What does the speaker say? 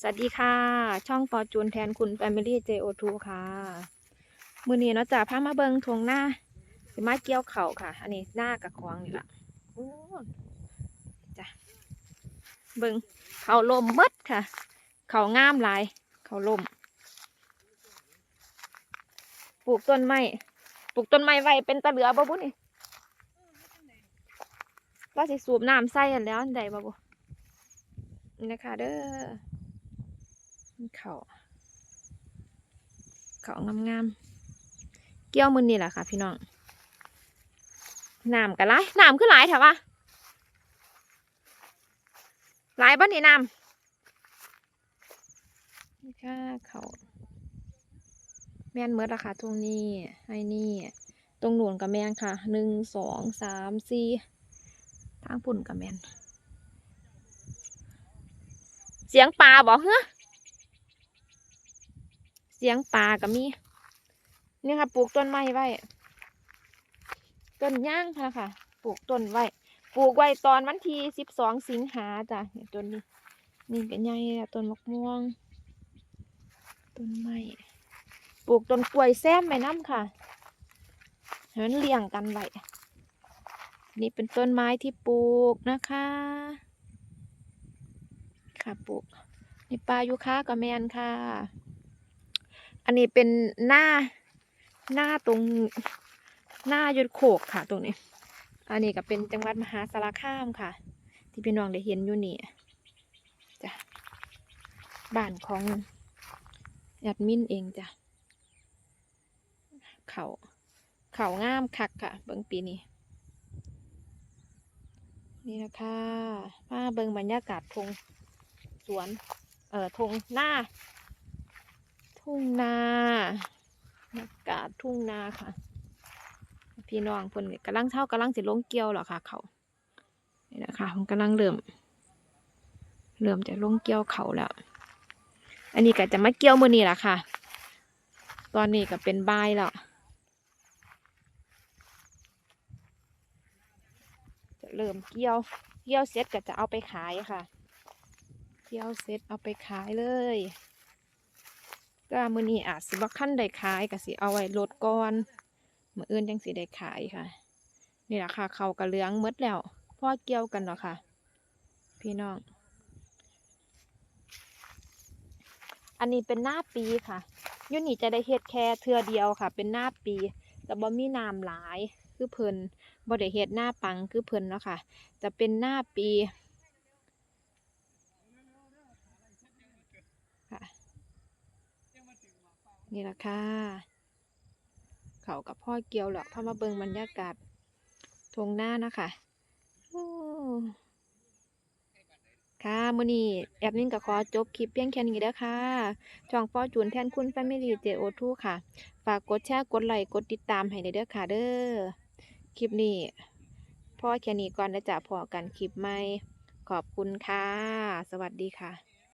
สวัสดีค่ะ ช่องฟอร์จูนแทนคุณ Family JO2 ค่ะ มือนี้เนาะจ้ะพามาเบิงทวงหน้าสิมาเกี่ยวเข่าค่ะ อันนี้หน้ากับควางนี่ละโอ้จ้ะเบิงเข่าลมเบิดค่ะ เข่างามหลาย เข่าลม ปลูกต้นไม้ ปลูกต้นไม้ไว้เป็นตะเหลือบ่บุนี่ว่าสิสูบน้ำใส่อันแล้วอันใดบ่บุนี่นะคะเด้อ เขาเขางามๆ เกี่ยวมือนี่แหละค่ะ พี่น้องน้ำกันไรน้ำคือหลายแถววะหลายบ้านนี่น้ำนี่ค่ะเขาแม่นเมื่อราคาตรงนี้ไอ้นี่ ตรงหนุนกับแมนค่ะหนึ่งสองสามสี่ทางปุ่นกับแมน เสียงปลาบอกเฮ้อ สียงปลาก็มีนี่ค่ะปลูกต้นไม้ไว้ต้นย่างค่ะค่ะ ปลูกต้นไว้ปลูกไว้ตอนวันที่สิบสองสิงหาจ้ะเนี่ยต้นนี้นี่ก็ใหญ่ต้นมะม่วงต้นไม้ปลูกต้นกล้วยแซมไว้น้ำค่ะให้มันเลี้ยงกันไว้นี่เป็นต้นไม้ที่ปลูกนะคะ ค่ะปลูกนี่ปลายูคากับแมนค่ะ อันนี้เป็นหน้าหน้าตรงหน้ายศโขกค่ะตรงนี้ อันนี้ก็เป็นจังหวัดมหาสารคามค่ะ ที่พี่น้องได้เห็นอยู่นี่จ้ะบ้านของแอดมินเองจ้ะเขาเขางามคักค่ะ เบิ่งปีนี้ นี่นะคะมาเบิ่งบรรยากาศทงสวน เอ่อทงหน้า ทุ่งนาอากาศทุ่งนาค่ะ พี่น้องเพิ่นกำลังเช่ากำลังสิลงเกี่ยวหรอค่ะ เขานี่นะคะมันกำลังเริ่ม เริ่มจะลงเกี่ยวเขาแล้ว อันนี้ก็จะมาเกี่ยวมือนี้แหละค่ะ ตอนนี้ก็เป็นบ่ายแล้วจะเริ่มเกี่ยวเกี่ยวเสร็จก็จะเอาไปขายค่ะ เกี่ยวเสร็จเอาไปขายเลย ก็มือนี้อาจสิบ่คันได้ขายก็สิเอาไว้ลดก่อนมืออื่นจังสิได้ขายค่ะ นี่แหละค่ะเขากระเหลืองมดแล้วพ่อเกี่ยวกันเนาะค่ะ พี่น้อง อันนี้เป็นหน้าปีค่ะยูนี่จะได้เฮ็ดแค่เทือเดียวค่ะ เป็นหน้าปี แต่บ่มีน้ำหลายคือเพิ่นบ่ได้เฮ็ดหน้าปังคือเพิ่นเนาะค่ะจะเป็นหน้าปีค่ะ นี่แหละค่ะ เขากับพ่อเกียวแหละพามาเบิงบรรยากาศทงหน้านะคะค่ะมื้อนี้แอดมินก็ขอจบคลิปเพียงแค่นี้เด้อค่ะช่องฟอจูนแทนคุณแฟมิลี่เจโอทูค่ะ ฝากกดแชร์ กดไลค์ กดติดตามให้ได้เด้อค่ะเด้อ คลิปนี้พ่อแค่นี้ก่อนนะจ๊ะพอกันคลิปใหม่ ขอบคุณค่ะ สวัสดีค่ะ